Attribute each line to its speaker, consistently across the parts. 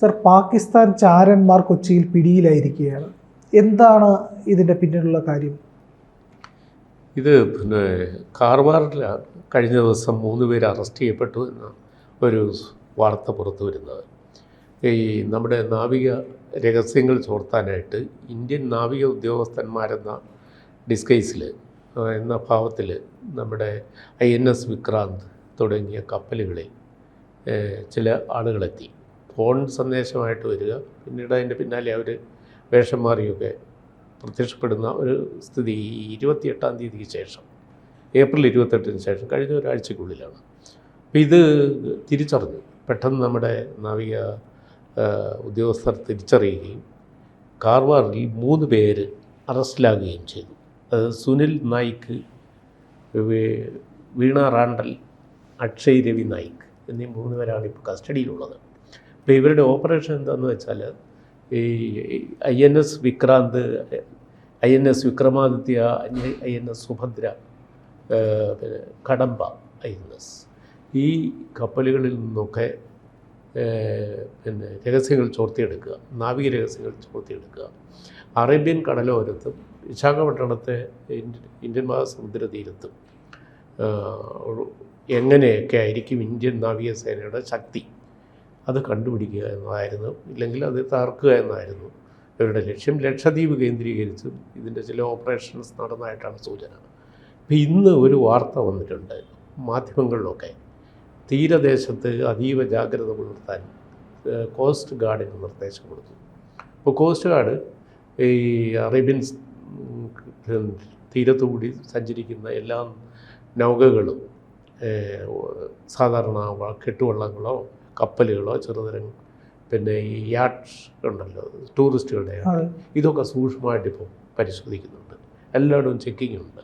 Speaker 1: Sir Pakistan ചാരന്മാർ കൊച്ചിയിൽ പിടിയിലായിരിക്കുകയാണ്. എന്താണ് ഇതിന്റെ പിന്നിലുള്ള കാര്യം?
Speaker 2: ഇത് പിന്നെ കാർവാറിലാണ് കഴിഞ്ഞ ദിവസം മൂന്ന് പേര് അറസ്റ്റ് ചെയ്യപ്പെട്ടു എന്ന ഒരു വാർത്ത പുറത്തു വരുന്നത്. ഈ നമ്മുടെ നാവിക രഹസ്യങ്ങൾ ചോർത്താനായിട്ട് ഇന്ത്യൻ നാവിക ഉദ്യോഗസ്ഥന്മാരെന്ന ഡിസ്കൈസിൽ എന്ന ഭാവത്തിൽ നമ്മുടെ ഐ എൻ എസ് വിക്രാന്ത് തുടങ്ങിയ കപ്പലുകളിൽ ചില ആളുകളെത്തി. ഫോൺ സന്ദേശമായിട്ട് വരിക. പിന്നീട് അതിന്റെ പിന്നാലെ അവർ വേഷം മാറിയൊക്കെ പ്രത്യക്ഷപ്പെടുന്ന ഒരു സ്ഥിതി ഈ ഇരുപത്തിയെട്ടാം തീയതിക്ക് ശേഷം. ഏപ്രിൽ ഇരുപത്തെട്ടിന് ശേഷം കഴിഞ്ഞ ഒരാഴ്ചക്കുള്ളിലാണ്. അപ്പോൾ ഇത് തിരിച്ചറിഞ്ഞു. പെട്ടെന്ന് നമ്മുടെ നാവിക ഉദ്യോഗസ്ഥർ തിരിച്ചറിയുകയും കാർവാറിൽ മൂന്ന് പേര് അറസ്റ്റിലാകുകയും ചെയ്തു. അത് സുനിൽ നായിക്ക് വീണ റാണ്ടൽ അക്ഷയ് രവി നായിക് എന്നീ മൂന്ന് പേരാണ് ഇപ്പോൾ കസ്റ്റഡിയിലുള്ളത്. അപ്പോൾ ഇവരുടെ ഓപ്പറേഷൻ എന്താണെന്ന് വെച്ചാൽ ഈ I N S Vikrant I N S Vikramaditya I N S Subhadra പിന്നെ കടമ്പ ഐ എൻ എസ്. ഈ കപ്പലുകളിൽ നിന്നൊക്കെ പിന്നെ രഹസ്യങ്ങൾ ചോർത്തിയെടുക്കുക നാവിക രഹസ്യങ്ങൾ ചോർത്തിയെടുക്കുക. അറേബ്യൻ കടലോരത്തും വിശാഖപട്ടണത്തെ ഇന്ത്യൻ മഹാസമുദ്ര തീരത്തും എങ്ങനെയൊക്കെ ആയിരിക്കും ഇന്ത്യൻ നാവികസേനയുടെ ശക്തി? അത് കണ്ടുപിടിക്കുക എന്നതായിരുന്നു ഇല്ലെങ്കിൽ അത് തകർക്കുക എന്നായിരുന്നു. ഇവരുടെ ലക്ഷ്യം ലക്ഷദ്വീപ് കേന്ദ്രീകരിച്ച് ഇതിന്റെ ചില ഓപ്പറേഷൻസ് നടന്നതായിട്ടാണ് സൂചന. ഇപ്പം ഇന്ന് ഒരു വാർത്ത വന്നിട്ടുണ്ട് മാധ്യമങ്ങളിലൊക്കെ. തീരദേശത്ത് അതീവ ജാഗ്രത പുലർത്താൻ കോസ്റ്റ് ഗാർഡിന് നിർദ്ദേശം കൊടുത്തു. അപ്പോൾ കോസ്റ്റ് ഗാർഡ് ഈ അറേബ്യൻ തീരത്തുകൂടി സഞ്ചരിക്കുന്ന എല്ലാ നൗകകളും സാധാരണ കെട്ടുവള്ളങ്ങളോ കപ്പലുകളോ ചെറുതരം പിന്നെ ഈ യാട്ട്സ് ഉണ്ടല്ലോ ടൂറിസ്റ്റുകളുടെ. ഇതൊക്കെ സൂക്ഷ്മമായിട്ട് ഇപ്പോൾ പരിശോധിക്കുന്നുണ്ട്. എല്ലായിടവും ചെക്കിംഗ് ഉണ്ട്.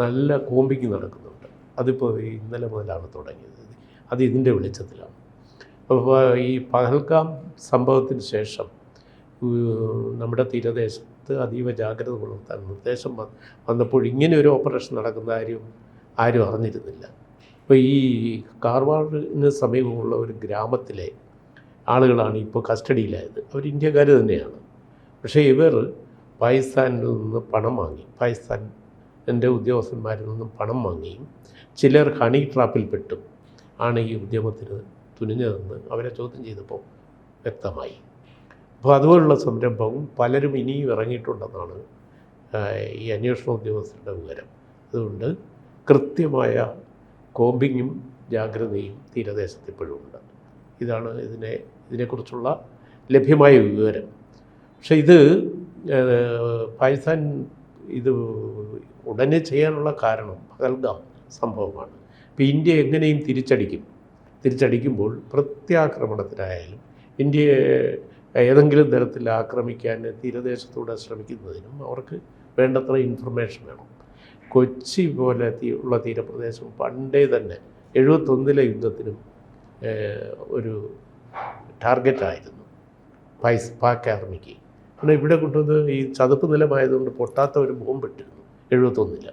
Speaker 2: നല്ല കോമ്പിങ് നടക്കുന്നുണ്ട്. അതിപ്പോൾ ഈ ഇന്നലെ മുതലാണ് തുടങ്ങിയത്. അത് ഇതിന്റെ വെളിച്ചത്തിലാണ്. അപ്പോൾ ഈ പഹൽഗാം സംഭവത്തിന് ശേഷം നമ്മുടെ തീരദേശത്ത് അതീവ ജാഗ്രത പുലർത്താൻ നിർദ്ദേശം വന്നപ്പോൾ ഇങ്ങനെ ഒരു ഓപ്പറേഷൻ നടക്കുന്ന കാര്യം ആരും അറിഞ്ഞിരുന്നില്ല. അപ്പോൾ ഈ കാർവാറിന് സമീപമുള്ള ഒരു ഗ്രാമത്തിലെ ആളുകളാണ് ഇപ്പോൾ കസ്റ്റഡിയിലായത്. അവർ ഇന്ത്യക്കാർ തന്നെയാണ്. പക്ഷേ ഇവർ പാകിസ്ഥാനിൽ നിന്ന് പണം വാങ്ങി പാകിസ്ഥാൻ എന്റെ ഉദ്യോഗസ്ഥന്മാരിൽ നിന്നും പണം വാങ്ങിയും ചിലർ ഹണി ട്രാപ്പിൽപ്പെട്ടു. ആണ് ഈ ഉദ്യമത്തിന് തുനിഞ്ഞതെന്ന് അവരെ ചോദ്യം ചെയ്തപ്പോൾ വ്യക്തമായി. അപ്പോൾ അതുപോലുള്ള സംരംഭവും പലരും ഇനിയും ഇറങ്ങിയിട്ടുണ്ടെന്നാണ് ഈ അന്വേഷണ ഉദ്യോഗസ്ഥരുടെ വിവരം. അതുകൊണ്ട് കൃത്യമായ കോമ്പിങ്ങും ജാഗ്രതയും തീരദേശത്ത് ഇപ്പോഴും ഉണ്ട് ഇതാണ് ഇതിനെ ഇതിനെക്കുറിച്ചുള്ള ലഭ്യമായ വിവരം. പക്ഷേ ഇത് പാകിസ്ഥാൻ ഇത് ഉടനെ ചെയ്യാനുള്ള കാരണം പഹൽഗാം സംഭവമാണ്. ഇപ്പോൾ ഇന്ത്യ എങ്ങനെയും തിരിച്ചടിക്കും. തിരിച്ചടിക്കുമ്പോൾ പ്രത്യാക്രമണത്തിനായാലും ഇന്ത്യയെ ഏതെങ്കിലും തരത്തിൽ ആക്രമിക്കാൻ തീരദേശത്തൂടെ ശ്രമിക്കുന്നതിനും അവർക്ക് വേണ്ടത്ര ഇൻഫർമേഷൻ വേണം. കൊച്ചി പോലെ ഉള്ള തീരപ്രദേശം പണ്ടേ തന്നെ എഴുപത്തൊന്നിലെ യുദ്ധത്തിനും ഒരു ടാർഗറ്റായിരുന്നു പൈസ് പാക് ആർമിക്ക്. പിന്നെ ഇവിടെ കൊണ്ടുവന്ന് ഈ ചതുപ്പ് നിലമായതുകൊണ്ട് പൊട്ടാത്ത ഒരു ബോംബിട്ടിരുന്നു എഴുപത്തൊന്നിൽ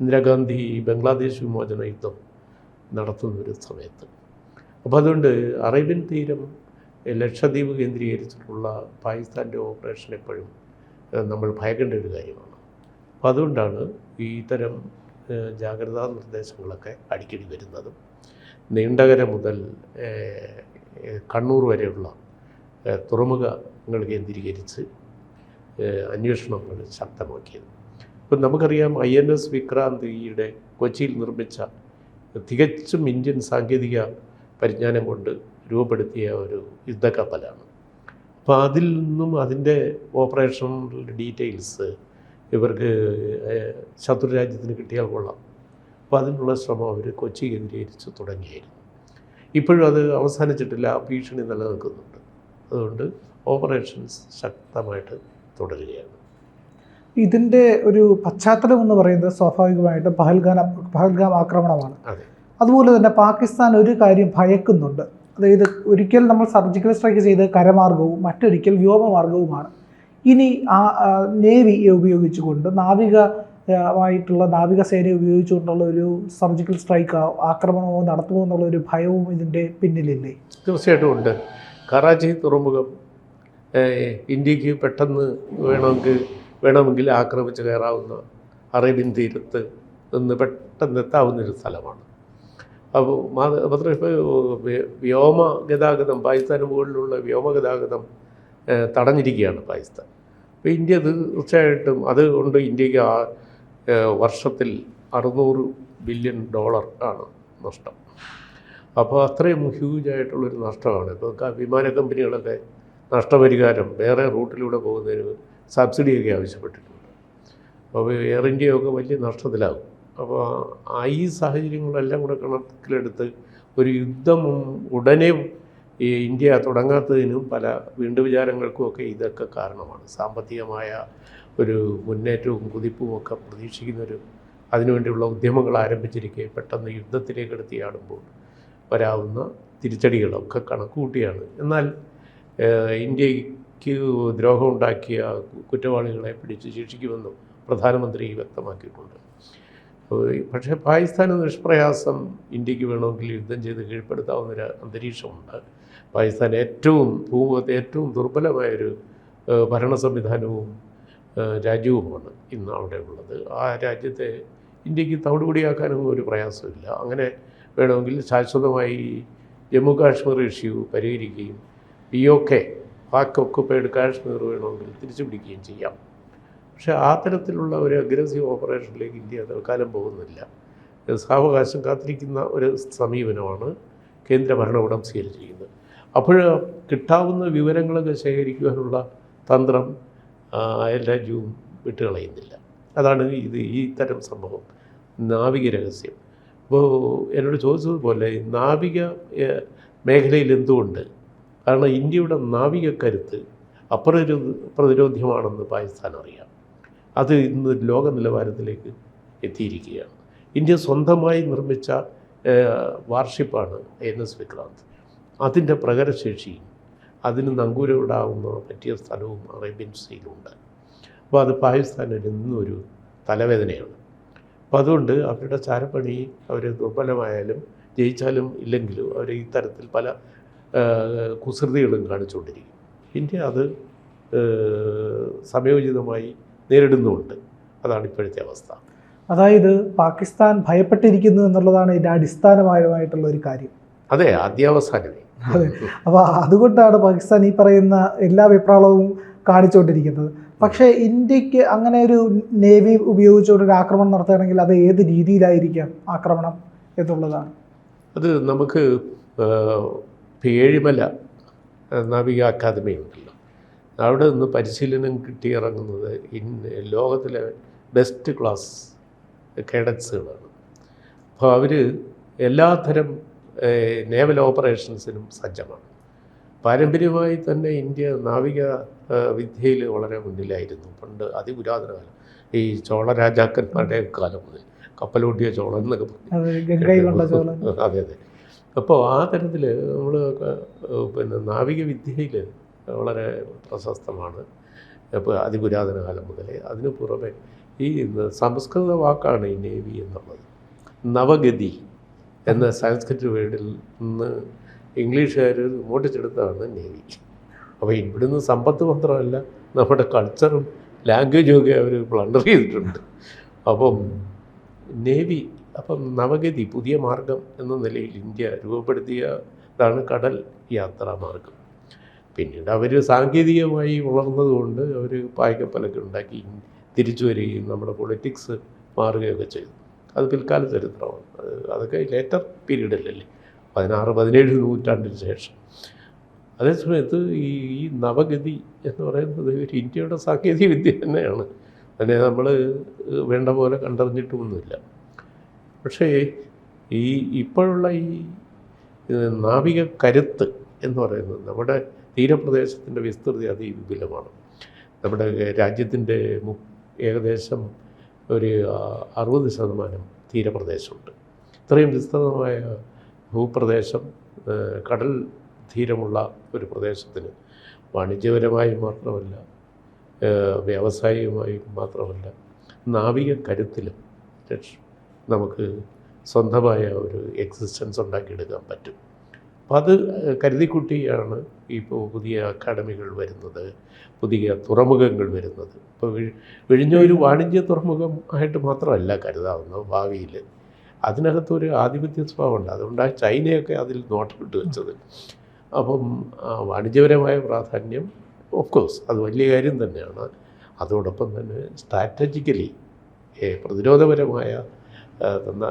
Speaker 2: ഇന്ദിരാഗാന്ധി ബംഗ്ലാദേശ് വിമോചന യുദ്ധം നടത്തുന്ന ഒരു സമയത്ത്. അപ്പോൾ അതുകൊണ്ട് അറേബ്യൻ തീരം ലക്ഷദ്വീപ് കേന്ദ്രീകരിച്ചിട്ടുള്ള പാകിസ്ഥാന്റെ ഓപ്പറേഷൻ എപ്പോഴും നമ്മൾ ഭയക്കേണ്ട ഒരു കാര്യമാണ്. അപ്പോൾ അതുകൊണ്ടാണ് ഇത്തരം ജാഗ്രതാ നിർദ്ദേശങ്ങളൊക്കെ അടിക്കടി വരുന്നതും നീണ്ടകര മുതൽ കണ്ണൂർ വരെയുള്ള തുറമുഖങ്ങൾ കേന്ദ്രീകരിച്ച് അന്വേഷണങ്ങൾ ശക്തമാക്കിയത്. ഇപ്പം നമുക്കറിയാം ഐ എൻ എസ് വിക്രാന്തിയുടെ കൊച്ചിയിൽ നിർമ്മിച്ച തികച്ചും ഇന്ത്യൻ സാങ്കേതിക പരിജ്ഞാനം കൊണ്ട് രൂപപ്പെടുത്തിയ ഒരു യുദ്ധക്കപ്പലാണ്. അപ്പോൾ അതിൽ നിന്നും അതിന്റെ ഓപ്പറേഷൻ ഡീറ്റെയിൽസ് ഇവർക്ക് ശത്രുരാജ്യത്തിന് കിട്ടിയാൽ കൊള്ളാം. അപ്പോൾ അതിനുള്ള ശ്രമം അവർ കൊച്ചി കേന്ദ്രീകരിച്ച് തുടങ്ങിയായിരുന്നു. ഇപ്പോഴും അത് അവസാനിച്ചിട്ടില്ല ആ ഭീഷണി നിലനിൽക്കുന്നുണ്ട്. അതുകൊണ്ട് ഓപ്പറേഷൻസ് ശക്തമായിട്ട് തുടരുകയാണ്.
Speaker 1: ഇതിന്റെ ഒരു പശ്ചാത്തലം എന്ന് പറയുന്നത് സ്വാഭാവികമായിട്ട് പഹൽഗാം പഹൽഗാം ആക്രമണമാണ്.
Speaker 2: അതെ.
Speaker 1: അതുപോലെ തന്നെ പാകിസ്ഥാൻ ഒരു കാര്യം ഭയക്കുന്നുണ്ട്. അതായത് ഒരിക്കൽ നമ്മൾ സർജിക്കൽ സ്ട്രൈക്ക് ചെയ്ത് കരമാർഗവും മറ്റൊരിക്കൽ വ്യോമമാർഗവുമാണ്. ഇനി ആ നേവിയെ ഉപയോഗിച്ചുകൊണ്ട് നാവിക ായിട്ടുള്ള ആയിട്ടുള്ള നാവികസേനയെ ഉപയോഗിച്ചുകൊണ്ടുള്ള ഒരു സർജിക്കൽ സ്ട്രൈക്ക് ആക്രമണമോ നടത്തുമോ എന്നുള്ള ഒരു ഭയവും ഇതിന്റെ പിന്നിലില്ലേ?
Speaker 2: തീർച്ചയായിട്ടും ഉണ്ട്. കറാച്ചി തുറമുഖം ഇന്ത്യയ്ക്ക് പെട്ടെന്ന് വേണമെങ്കിൽ വേണമെങ്കിൽ ആക്രമിച്ച് കയറാവുന്ന അറേബ്യൻ തീരത്ത് നിന്ന് പെട്ടെന്ന് എത്താവുന്നൊരു സ്ഥലമാണ്. അപ്പോൾ മാത്രമേ വ്യോമ ഗതാഗതം പാകിസ്ഥാന് മുകളിലുള്ള വ്യോമ ഗതാഗതം തടഞ്ഞിരിക്കുകയാണ് പാകിസ്ഥാൻ. അപ്പോൾ ഇന്ത്യ തീർച്ചയായിട്ടും അതുകൊണ്ട് ഇന്ത്യയ്ക്ക് ആ വർഷത്തിൽ അറുന്നൂറ് ബില്യൺ ഡോളർ ആണ് നഷ്ടം. അപ്പോൾ അത്രയും ഹ്യൂജായിട്ടുള്ളൊരു നഷ്ടമാണ്. ഇപ്പോൾ വിമാന കമ്പനികളൊക്കെ നഷ്ടപരിഹാരം വേറെ റൂട്ടിലൂടെ പോകുന്നതിന് സബ്സിഡിയൊക്കെ ആവശ്യപ്പെട്ടിട്ടുണ്ട്. അപ്പോൾ എയർ ഇന്ത്യയൊക്കെ വലിയ നഷ്ടത്തിലാകും. അപ്പോൾ ഈ സാഹചര്യങ്ങളെല്ലാം കൂടെ കണക്കിലെടുത്ത് ഒരു യുദ്ധം ഉടനെ ഈ ഇന്ത്യ തുടങ്ങാത്തതിനും പല വീണ്ടുവിചാരങ്ങൾക്കും ഒക്കെ ഇതൊക്കെ കാരണമാണ്. സാമ്പത്തികമായ ഒരു മുന്നേറ്റവും കുതിപ്പും ഒക്കെ പ്രതീക്ഷിക്കുന്നൊരു അതിനുവേണ്ടിയുള്ള ഉദ്യമങ്ങൾ ആരംഭിച്ചിരിക്കെ പെട്ടെന്ന് യുദ്ധത്തിലേക്ക് എടുത്തിയാടുമ്പോൾ വരാവുന്ന തിരിച്ചടികളൊക്കെ കണക്കുകൂട്ടിയാണ്. എന്നാൽ ഇന്ത്യയ്ക്ക് ദ്രോഹമുണ്ടാക്കിയ കുറ്റവാളികളെ പിടിച്ച് ശിക്ഷിക്കുമെന്നും പ്രധാനമന്ത്രി വ്യക്തമാക്കിയിട്ടുണ്ട്. പക്ഷേ പാകിസ്ഥാന് നിഷ്പ്രയാസം ഇന്ത്യയ്ക്ക് വേണമെങ്കിൽ യുദ്ധം ചെയ്ത് കീഴ്പ്പെടുത്താവുന്ന ഒരു അന്തരീക്ഷമുണ്ട്. പാകിസ്ഥാൻ ഏറ്റവും ഭൂമുഖത്ത് ഏറ്റവും ദുർബലമായൊരു ഭരണ സംവിധാനവും രാജ്യവുമാണ് ഇന്ന് അവിടെ ഉള്ളത് ആ രാജ്യത്തെ ഇന്ത്യയ്ക്ക് തവിടുപൊടിയാക്കാനൊന്നും ഒരു പ്രയാസമില്ല. അങ്ങനെ വേണമെങ്കിൽ ശാശ്വതമായി ജമ്മു കാശ്മീർ ഇഷ്യൂ പരിഹരിക്കുകയും P O K Pak occupied Kashmir വേണമെങ്കിൽ തിരിച്ചു പിടിക്കുകയും ചെയ്യാം. പക്ഷേ ആ തരത്തിലുള്ള ഒരു അഗ്രസീവ് ഓപ്പറേഷനിലേക്ക് ഇന്ത്യ തൽക്കാലം പോകുന്നില്ല. സാവകാശം കാത്തിരിക്കുന്ന ഒരു സമീപനമാണ് കേന്ദ്ര ഭരണകൂടം സ്വീകരിച്ചിരിക്കുന്നത്. അപ്പോൾ കിട്ടാവുന്ന വിവരങ്ങളൊക്കെ ശേഖരിക്കുവാനുള്ള തന്ത്രം എല്ലാ രാജ്യവും വിട്ടുകളയുന്നില്ല. അതാണ് ഇത് ഈ തരം സംഭവം. നാവിക രഹസ്യം. അപ്പോൾ എന്നോട് ചോദിച്ചതുപോലെ നാവിക മേഖലയിൽ എന്തുകൊണ്ട്? കാരണം ഇന്ത്യയുടെ നാവിക കരുത്ത് അപ്രതിരോ പ്രതിരോധ്യമാണെന്ന് പാകിസ്ഥാൻ അറിയാം. അത് ഇന്ന് ലോക നിലവാരത്തിലേക്ക് എത്തിയിരിക്കുകയാണ്. ഇന്ത്യ സ്വന്തമായി നിർമ്മിച്ച വാർഷിപ്പാണ് എൻ എസ് വിക്രാന്ത്. അതിന്റെ പ്രകരശേഷിയും അതിന് നങ്കൂരമിടാവുന്ന പറ്റിയ സ്ഥലവും അറേബ്യൻ സീയിലുണ്ട് അപ്പോൾ അത് പാകിസ്ഥാനിൽ നിന്നൊരു തലവേദനയാണ്. അപ്പോൾ അതുകൊണ്ട് അവരുടെ ചാരപ്പണി അവർ ദുർബലമായാലും ജയിച്ചാലും ഇല്ലെങ്കിലും അവർ ഈ തരത്തിൽ പല കുസൃതികളും കാണിച്ചുകൊണ്ടിരിക്കും. ഇന്ത്യ അത് സമയോചിതമായി നേരിടുന്നുമുണ്ട്. അതാണ് ഇപ്പോഴത്തെ അവസ്ഥ.
Speaker 1: അതായത് പാകിസ്ഥാൻ ഭയപ്പെട്ടിരിക്കുന്നു എന്നുള്ളതാണ് ഇതിന്റെ അടിസ്ഥാനമായിട്ടുള്ള ഒരു കാര്യം.
Speaker 2: അതെ ആദ്യാവസാനമേ.
Speaker 1: അതെ. അപ്പോൾ അതുകൊണ്ടാണ് പാകിസ്ഥാൻ ഈ പറയുന്ന എല്ലാ വിപ്ലവവും കാണിച്ചുകൊണ്ടിരിക്കുന്നത്. പക്ഷേ ഇന്ത്യയ്ക്ക് അങ്ങനെ ഒരു നേവി ഉപയോഗിച്ചുകൊണ്ട് ഒരു ആക്രമണം നടത്തുകയാണെങ്കിൽ അത് ഏത് രീതിയിലായിരിക്കാം ആക്രമണം എന്നുള്ളതാണ്?
Speaker 2: അത് നമുക്ക് ഏഴിമല നാവിക അക്കാദമി ഉണ്ടല്ലോ. അവിടെ നിന്ന് പരിശീലനം കിട്ടി ഇറങ്ങുന്നത് ലോകത്തിലെ ബെസ്റ്റ് ക്ലാസ് കേഡറ്റ്സുകളാണ്. അപ്പോൾ അവർ എല്ലാത്തരം നേവൽ ഓപ്പറേഷൻസിനും സജ്ജമാണ്. പാരമ്പര്യമായി തന്നെ ഇന്ത്യ നാവിക വിദ്യയിൽ വളരെ മുന്നിലായിരുന്നു. പണ്ട് അതിപുരാതന കാലം ഈ ചോള രാജാക്കന്മാരുടെ കാലം മുതൽ കപ്പലോട്ടിയ ചോളം എന്നൊക്കെ പറഞ്ഞു
Speaker 1: അത്
Speaker 2: അതെ അപ്പോൾ ആ തരത്തിൽ നമ്മൾ പിന്നെ നാവിക വിദ്യയിൽ വളരെ പ്രശസ്തമാണ്. അപ്പോൾ അതിപുരാതന കാലം മുതലേ അതിനു പുറമെ ഈ സംസ്കൃത വാക്കാണ് ഈ നേവി എന്നുള്ളത്. നവഗതി. എന്ന സാൻസ്ക്രിറ്റ് വേർഡിൽ നിന്ന് ഇംഗ്ലീഷുകാർ മോട്ടിച്ചെടുത്തതാണ് നേവി. അപ്പോൾ ഇവിടുന്ന് സമ്പത്ത് മാത്രമല്ല നമ്മുടെ കൾച്ചറും ലാംഗ്വേജും ഒക്കെ അവർ പ്ലണ്ടർ ചെയ്തിട്ടുണ്ട്. അപ്പം നേവി അപ്പം നവഗതി പുതിയ മാർഗം എന്ന നിലയിൽ ഇന്ത്യ രൂപപ്പെടുത്തിയതാണ് കടൽ യാത്രാ മാർഗം. പിന്നീട് അവർ സാങ്കേതികമായി വളർന്നതുകൊണ്ട് അവർ പായ്ക്കപ്പലൊക്കെ ഉണ്ടാക്കി തിരിച്ചു വരികയും നമ്മുടെ പൊളിറ്റിക്സ് മാറുകയൊക്കെ ചെയ്തു. അത് പിൽക്കാല ചരിത്രമാണ്. അത് അതൊക്കെ ലേറ്റർ പീരീഡിലല്ലേ? പതിനാറ് പതിനേഴ് നൂറ്റാണ്ടിന് ശേഷം. അതേസമയത്ത് ഈ ഈ നവഗതി എന്ന് പറയുന്നത് ഒരു ഇന്ത്യയുടെ സാങ്കേതിക വിദ്യ തന്നെയാണ്. അതിനെ നമ്മൾ വേണ്ട പോലെ കണ്ടറിഞ്ഞിട്ടുമൊന്നുമില്ല. പക്ഷേ ഈ ഇപ്പോഴുള്ള ഈ നാവിക കരുത്ത് എന്ന് പറയുന്നത് നമ്മുടെ തീരപ്രദേശത്തിന്റെ വിസ്തൃതി അതിവിപുലമാണ്. നമ്മുടെ രാജ്യത്തിന്റെ ഏകദേശം ഒരു അറുപത് ശതമാനം തീരപ്രദേശമുണ്ട്. ഇത്രയും വിസ്തൃതമായ ഭൂപ്രദേശം കടൽ തീരമുള്ള ഒരു പ്രദേശത്തിന് വാണിജ്യപരമായി മാത്രമല്ല വ്യാവസായികമായി മാത്രമല്ല നാവിക കരുത്തിലും നമുക്ക് സ്വന്തമായ ഒരു എക്സിസ്റ്റൻസ് ഉണ്ടാക്കിയെടുക്കാൻ പറ്റും. അപ്പോൾ അത് കരുതിക്കുട്ടിയാണ് ഇപ്പോൾ പുതിയ അക്കാഡമികൾ വരുന്നത് പുതിയ തുറമുഖങ്ങൾ വരുന്നത്. ഇപ്പോൾ വിഴ് വിഴിഞ്ഞൊരു വാണിജ്യ തുറമുഖം ആയിട്ട് മാത്രമല്ല കരുതാവുന്നത് ഭാവിയിൽ. അതിനകത്തൊരു ആധിപത്യ സ്വഭാവമുണ്ട്. അതുകൊണ്ടാണ് ചൈനയൊക്കെ അതിൽ നോട്ടമിട്ട് വെച്ചത്. അപ്പം വാണിജ്യപരമായ പ്രാധാന്യം ഓഫ് കോഴ്സ് അത് വലിയ കാര്യം തന്നെയാണ്. അതോടൊപ്പം തന്നെ സ്ട്രാറ്റജിക്കലി പ്രതിരോധപരമായ തന്ന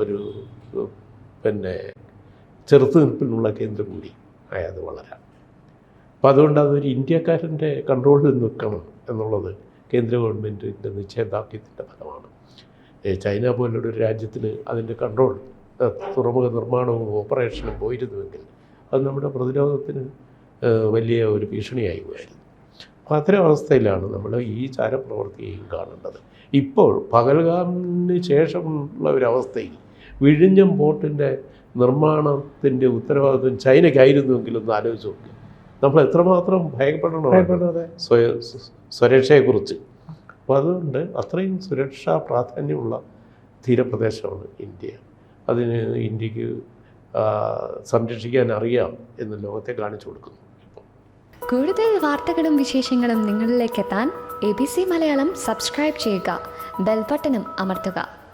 Speaker 2: ഒരു പിന്നെ ചെറുത്തുനിൽപ്പിനുള്ള കേന്ദ്രം കൂടി ആയത് വളരാം. അപ്പോൾ അതുകൊണ്ട് അതൊരു ഇന്ത്യക്കാരന്റെ കൺട്രോളിൽ നിൽക്കണം എന്നുള്ളത് കേന്ദ്ര ഗവൺമെന്റിന്റെ നിശ്ചയദാർഢ്യത്തിന്റെ ഫലമാണ്. ചൈന പോലുള്ള ഒരു രാജ്യത്തിന് അതിന്റെ കൺട്രോൾ തുറമുഖ നിർമ്മാണവും ഓപ്പറേഷനും പോയിരുന്നുവെങ്കിൽ അത് നമ്മുടെ പ്രതിരോധത്തിന് വലിയ ഒരു ഭീഷണിയായി പോയായിരുന്നു. അപ്പോൾ അത്തരം അവസ്ഥയിലാണ് നമ്മൾ ഈ ചാരപ്രവൃത്തിയെയും കാണേണ്ടത്. ഇപ്പോൾ പകൽഗാമിന് ശേഷമുള്ള ഒരു അവസ്ഥയിൽ വിഴിഞ്ഞം പോർട്ടിന്റെ നിർമ്മാണത്തിന്റെ ഉത്തരവാദിത്വം ചൈനയ്ക്കായിരുന്നുവെങ്കിൽ ഒന്ന് ആലോചിച്ച് നോക്കുക നമ്മൾ എത്രമാത്രം ഭയപ്പെടണം സ്വയ സ്വ- സുരക്ഷയെക്കുറിച്ച് അപ്പോൾ അതുകൊണ്ട് അത്രയും സുരക്ഷാ പ്രാധാന്യമുള്ള തീരപ്രദേശമാണ് ഇന്ത്യ. അതിന് ഇന്ത്യയ്ക്ക് സംരക്ഷിക്കാൻ അറിയാം എന്ന് ലോകത്തെ കാണിച്ചു കൊടുക്കുന്നു
Speaker 3: കൂടുതൽ വാർത്തകളും വിശേഷങ്ങളും നിങ്ങളിലേക്ക് എത്താൻ A B C Malayalam subscribe ചെയ്യുക. ബെൽബട്ടനും അമർത്തുക.